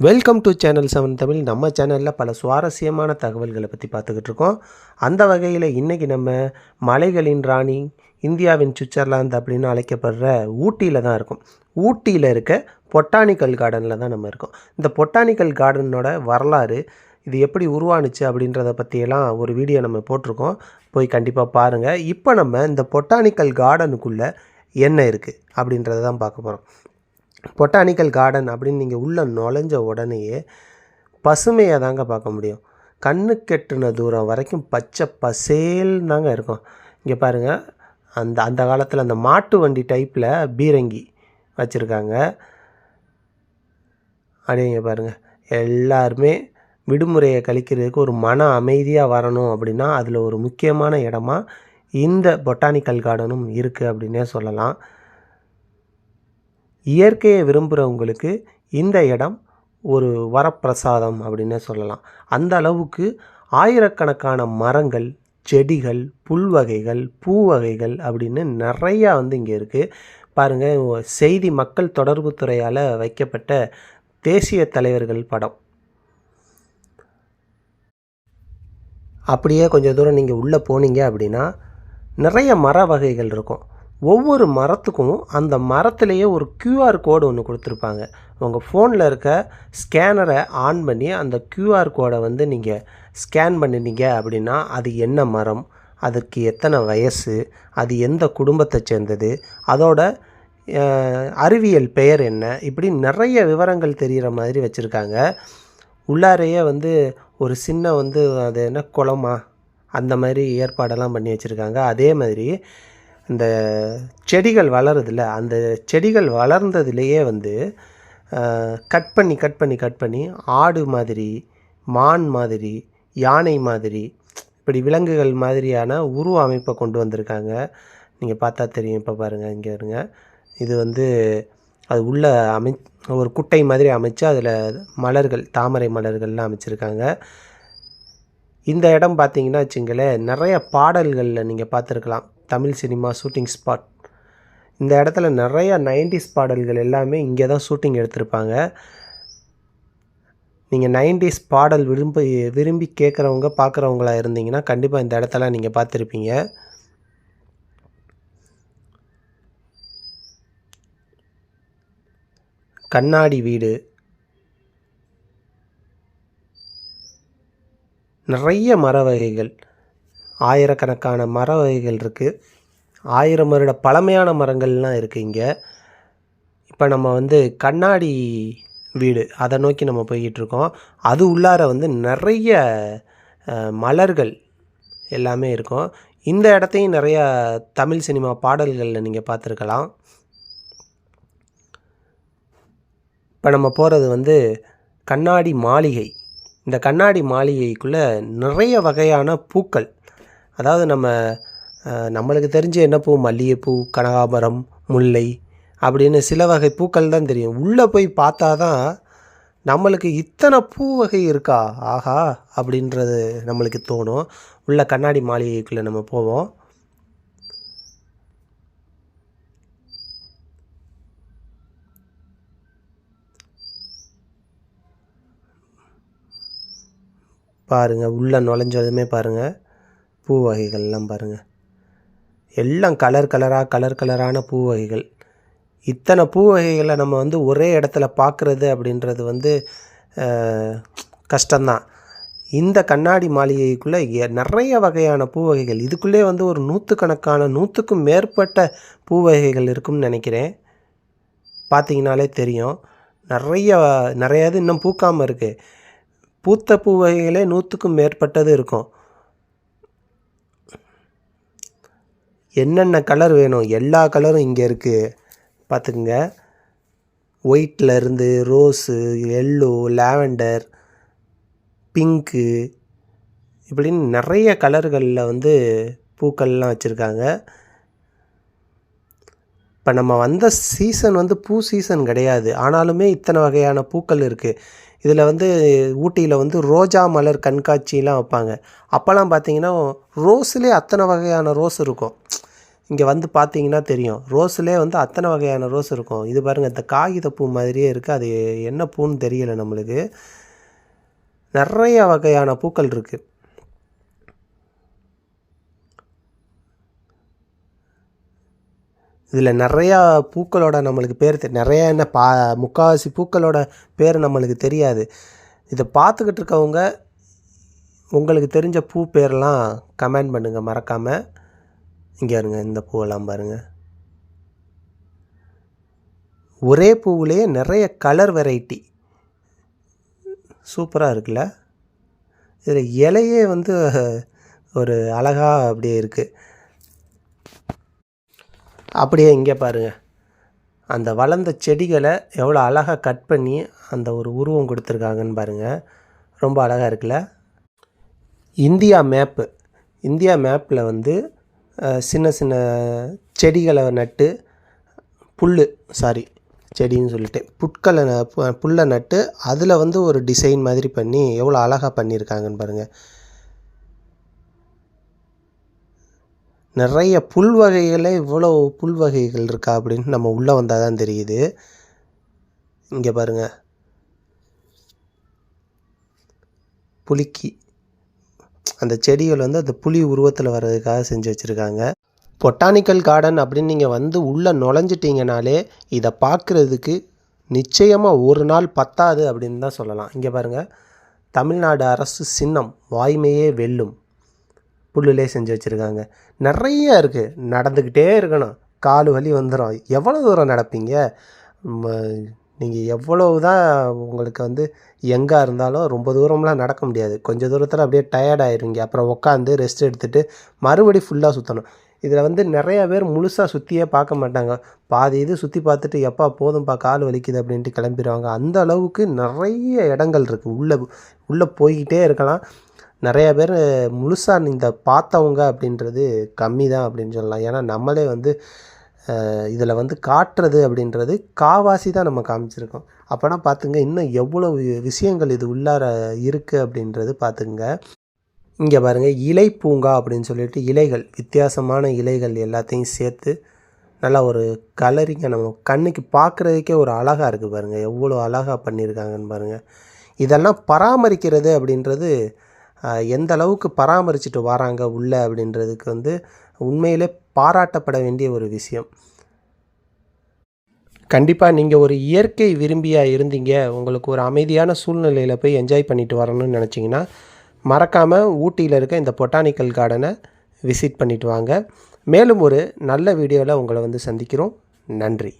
Welcome to channel seven Tamil நம்ம சேனலில் பல சுவாரஸ்யமான தகவல்களை பற்றி பார்த்துக்கிட்டு இருக்கோம். அந்த வகையில் இன்றைக்கி நம்ம மலைகளின் ராணி இந்தியாவின் சுவிட்சர்லாந்து அப்படின்னு அழைக்கப்படுற ஊட்டியில் தான் இருக்கும். ஊட்டியில் இருக்க பொட்டானிக்கல் கார்டனில் தான் நம்ம இருக்கோம். இந்த பொட்டானிக்கல் கார்டனோட வரலாறு இது எப்படி உருவானுச்சு அப்படின்றத பற்றியெல்லாம் ஒரு வீடியோ நம்ம போட்டிருக்கோம். போய் கண்டிப்பாக பாருங்கள் இப்போ நம்ம இந்த பொட்டானிக்கல் கார்டனுக்குள்ளே என்ன இருக்குது அப்படின்றத தான் பார்க்க போகிறோம் பொட்டானிக்கல் கார்டன் அப்படின்னு நீங்கள் உள்ளே நுழைஞ்ச உடனேயே பசுமையை தாங்க பார்க்க முடியும். கண்ணு கெட்டின தூரம் வரைக்கும் பச்சை பசேல் தாங்க இருக்கும். இங்கே பாருங்கள் அந்த அந்த காலத்தில் அந்த மாட்டு வண்டி டைப்பில் பீரங்கி வச்சுருக்காங்க. அப்படிங்க பாருங்கள் எல்லாருமே விடுமுறையை கழிக்கிறதுக்கு ஒரு மன அமைதியாக வரணும் அப்படின்னா அதில் ஒரு முக்கியமான இடமா இந்த பொட்டானிக்கல் கார்டனும் இருக்குது அப்படின்னே சொல்லலாம். இயற்கையை விரும்புகிறவங்களுக்கு இந்த இடம் ஒரு வரப்பிரசாதம் அப்படின்னே சொல்லலாம். அந்த அளவுக்கு ஆயிரக்கணக்கான மரங்கள் செடிகள் புல் வகைகள் பூ வகைகள் அப்படின்னு நிறையா வந்து இங்கே இருக்குது பாருங்கள் செய்தி மக்கள் தொடர்பு துறையால் வைக்கப்பட்ட தேசிய தலைவர்கள் படம். அப்படியே கொஞ்சம் தூரம் நீங்கள் உள்ளே போனீங்க அப்படின்னா நிறைய மர வகைகள் இருக்கும். ஒவ்வொரு மரத்துக்கும் அந்த மரத்துலேயே ஒரு க்யூஆர் கோடு ஒன்று கொடுத்துருப்பாங்க. உங்கள் ஃபோனில் இருக்க ஸ்கேனரை ஆன் பண்ணி அந்த க்யூஆர் கோடை வந்து நீங்கள் ஸ்கேன் பண்ணினீங்க அப்படின்னா அது என்ன மரம் அதுக்கு எத்தனை வயசு அது எந்த குடும்பத்தை சேர்ந்தது அதோட அறிவியல் பெயர் என்ன இப்படி நிறைய விவரங்கள் தெரிகிற மாதிரி வச்சுருக்காங்க. உள்ளாரையே வந்து ஒரு சின்ன வந்து அது என்ன குளமா அந்த மாதிரி ஏற்பாடெல்லாம் பண்ணி வச்சுருக்காங்க. அதே மாதிரி இந்த செடிகள் வளருதுல அந்த செடிகள் வளர்ந்ததுலேயே வந்து கட் பண்ணி கட் பண்ணி கட் பண்ணி ஆடு மாதிரி மான் மாதிரி யானை மாதிரி இப்படி விலங்குகள் மாதிரியான உருவ அமைப்பை கொண்டு வந்திருக்காங்க. நீங்கள் பார்த்தா தெரியும். இப்போ பாருங்கள் இங்கே இருங்க. இது வந்து அது உள்ள அமை ஒரு குட்டை மாதிரி அமைச்சு அதில் மலர்கள் தாமரை மலர்கள்லாம் அமைச்சிருக்காங்க. இந்த இடம் பார்த்தீங்கன்னா வச்சுங்களேன் நிறைய பாடல்களில் நீங்கள் பார்த்துருக்கலாம். Tamil cinema shooting spot. இந்த இடத்துல நிறையா நைன்டிஸ் பாடல்கள் எல்லாமே இங்கே தான் ஷூட்டிங் எடுத்திருப்பாங்க. நீங்கள் நைன்டிஸ் பாடல் விரும்பி விரும்பி கேட்குறவங்க பார்க்குறவங்களா இருந்தீங்கன்னா கண்டிப்பாக இந்த இடத்தெல்லாம் நீங்கள் பார்த்துருப்பீங்க. கண்ணாடி வீடு. நிறைய மர வகைகள் ஆயிரக்கணக்கான மர வகைகள் இருக்குது ஆயிரம் வருட பழமையான மரங்கள்லாம் இருக்குது இங்கே. இப்போ நம்ம வந்து கண்ணாடி வீடு அதை நோக்கி நம்ம போய்கிட்டு இருக்கோம். அது உள்ளார வந்து நிறைய மலர்கள் எல்லாமே இருக்கும். இந்த இடத்தையும் நிறையா தமிழ் சினிமா பாடல்களில் நீங்கள் பார்த்துருக்கலாம். இப்போ நம்ம போகிறது வந்து கண்ணாடி மாளிகை. இந்த கண்ணாடி மாளிகைக்குள்ளே நிறைய வகையான பூக்கள் அதாவது நம்ம நம்மளுக்கு தெரிஞ்ச என்ன பூ மல்லிகைப்பூ கனகாபரம் முல்லை அப்படின்னு சில வகை பூக்கள் தான் தெரியும். உள்ளே போய் பார்த்தா தான் நம்மளுக்கு இத்தனை பூ வகை இருக்கா? ஆஹா அப்படின்றது நம்மளுக்கு தோணும். உள்ள கண்ணாடி மாளிகைக்குள்ளே நம்ம போவோம். பாருங்கள் உள்ளே நுழைஞ்சதுமே பாருங்கள் பூ வகைகள்லாம் பாருங்கள் எல்லாம் கலர் கலராக கலர் கலரான பூ வகைகள். இத்தனை பூ வகைகளை நம்ம வந்து ஒரே இடத்துல பார்க்குறது அப்படின்றது வந்து கஷ்டம்தான். இந்த கண்ணாடி மாளிகைக்குள்ளே எ- நிறைய வகையான பூ வகைகள். இதுக்குள்ளே வந்து ஒரு நூற்றுக்கணக்கான நூற்றுக்கும் மேற்பட்ட பூ வகைகள் இருக்கும்னு நினைக்கிறேன். பார்த்தீங்கனாலே தெரியும். நிறைய நிறைய இது இன்னும் பூக்காமல் இருக்குது பூத்த பூ வகைகளே நூற்றுக்கும் மேற்பட்டது இருக்கும். என்னென்ன கலர் வேணும்? எல்லா கலரும் இங்கே இருக்குது பார்த்துக்குங்க ஒயிட்லேருந்து ரோஸு எல்லோ லாவெண்டர் பிங்க்கு இப்படின்னு நிறைய கலர்களில் வந்து பூக்கள்லாம் வச்சுருக்காங்க. இப்போ நம்ம வந்த சீசன் வந்து பூ சீசன் கிடையாது. ஆனாலுமே இத்தனை வகையான பூக்கள் இருக்குது இதில் வந்து ஊட்டியில் வந்து ரோஜா மலர் கண்காட்சிலாம் வைப்பாங்க. அப்போல்லாம் பார்த்தீங்கன்னா ரோஸ்லேயே அத்தனை வகையான ரோஸ் இருக்கும். இங்கே வந்து பார்த்தீங்கன்னா தெரியும். ரோஸ்லேயே வந்து அத்தனை வகையான ரோஸ் இருக்கும். இது பாருங்கள் இந்த காகித பூ மாதிரியே இருக்குது அது என்ன பூன்னு தெரியலை நம்மளுக்கு. நிறைய வகையான பூக்கள் இருக்குது இதில் நிறையா பூக்களோட நம்மளுக்கு பேர் தெ நிறையா என்ன பா முக்கால்வாசி பூக்களோட பேர் நம்மளுக்கு தெரியாது. இதை பார்த்துக்கிட்டு இருக்கவங்க உங்களுக்கு தெரிஞ்ச பூ பேர்லாம் கமெண்ட் பண்ணுங்கள் மறக்காமல் இங்கே இருங்க இந்த பூவெல்லாம் பாருங்கள் ஒரே பூவிலேயே நிறைய கலர் வெரைட்டி சூப்பராக இருக்குல்ல? இதில் இலையே வந்து ஒரு அழகாக அப்படியே இருக்குது அப்படியே இங்கே பாருங்கள் அந்த வளர்ந்த செடிகளை எவ்வளோ அழகாக கட் பண்ணி அந்த ஒரு உருவம் கொடுத்துருக்காங்கன்னு பாருங்கள் ரொம்ப அழகாக இருக்குல்ல? இந்தியா மேப்பு இந்தியா மேப்பில் வந்து சின்ன சின்ன செடிகளை நட்டு புல் சாரி செடின்னு சொல்லிட்டு புட்களை ந- புல்லை நட்டு அதில் வந்து ஒரு டிசைன் மாதிரி பண்ணி எவ்வளோ அழகாக பண்ணியிருக்காங்கன்னு பாருங்கள் நிறைய புல் வகைகளே இவ்வளோ புல் வகைகள் இருக்கா அப்படின்னு நம்ம உள்ளே வந்தால் தான் தெரியுது. இங்கே பாருங்கள் புலிக்கி அந்த செடிகள் வந்து அந்த புலி உருவத்தில் வர்றதுக்காக செஞ்சு வச்சுருக்காங்க. பொட்டானிக்கல் கார்டன் அப்படின்னு நீங்கள் வந்து உள்ளே நுழைஞ்சிட்டிங்கனாலே இதை பார்க்குறதுக்கு நிச்சயமாக ஒரு நாள் பத்தாது அப்படின்னு தான் சொல்லலாம். இங்கே பாருங்கள் தமிழ்நாடு அரசு சின்னம் வாய்மையே வெல்லும் புல்லுலே செஞ்சு வச்சுருக்காங்க. நிறைய இருக்குது நடந்துக்கிட்டே இருக்கணும். கால் வலி வந்துடும் எவ்வளோ தூரம் நடப்பீங்க? நீங்கள் எவ்வளவு தான் உங்களுக்கு வந்து எங்கே இருந்தாலும் ரொம்ப தூரம்லாம் நடக்க முடியாது. கொஞ்சம் தூரத்தில் அப்படியே டயர்ட் ஆயிருங்க அப்புறம் உட்காந்து ரெஸ்ட் எடுத்துகிட்டு மறுபடி ஃபுல்லாக சுற்றணும் இதில் வந்து நிறைய பேர் முழுசாக சுற்றியே பார்க்க மாட்டாங்க. பாதி இது சுற்றி பார்த்துட்டு எப்பா போதும்ப்பா கால் வலிக்குது அப்படின்ட்டு கிளம்பிடுவாங்க அந்த அளவுக்கு நிறைய இடங்கள் இருக்குது உள்ளே உள்ளே போய்கிட்டே இருக்கலாம். நிறைய பேர் முழுசாக இந்த பார்த்தவங்க அப்படின்றது கம்மி தான் அப்படின்னு சொல்லலாம். ஏன்னா நம்மளே வந்து இதில் வந்து காட்டுறது அப்படின்றது காவாசி தான் நம்ம காமிச்சிருக்கோம். அப்போனா பார்த்துங்க இன்னும் எவ்வளோ வி- விஷயங்கள் இது உள்ளார இருக்குது அப்படின்றது பார்த்துங்க இங்கே பாருங்கள் இலை பூங்கா அப்படின்னு சொல்லிட்டு இலைகள் வித்தியாசமான இலைகள் எல்லாத்தையும் சேர்த்து நல்லா ஒரு கலரிங்க நம்ம கண்ணுக்கு பார்க்குறதுக்கே ஒரு அழகாக இருக்குது பாருங்கள் எவ்வளோ அழகாக பண்ணியிருக்காங்கன்னு பாருங்கள் இதெல்லாம் பராமரிக்கிறது அப்படின்றது எந்த அளவுக்கு பராமரிச்சுட்டு வராங்க உள்ள அப்படின்றதுக்கு வந்து உண்மையிலே பாராட்டப்பட வேண்டிய ஒரு விஷயம். கண்டிப்பாக நீங்கள் ஒரு இயற்கை விரும்பியாக இருந்தீங்க உங்களுக்கு ஒரு அமைதியான சூழ்நிலையில் போய் என்ஜாய் பண்ணிட்டு வரணும்னு நினச்சிங்கன்னா மறக்காமல் ஊட்டியில் இருக்க இந்த பொட்டானிக்கல் கார்டனை விசிட் பண்ணிட்டு வாங்க. மேலும் ஒரு நல்ல வீடியோவில் உங்களை வந்து சந்திக்கிறோம். நன்றி.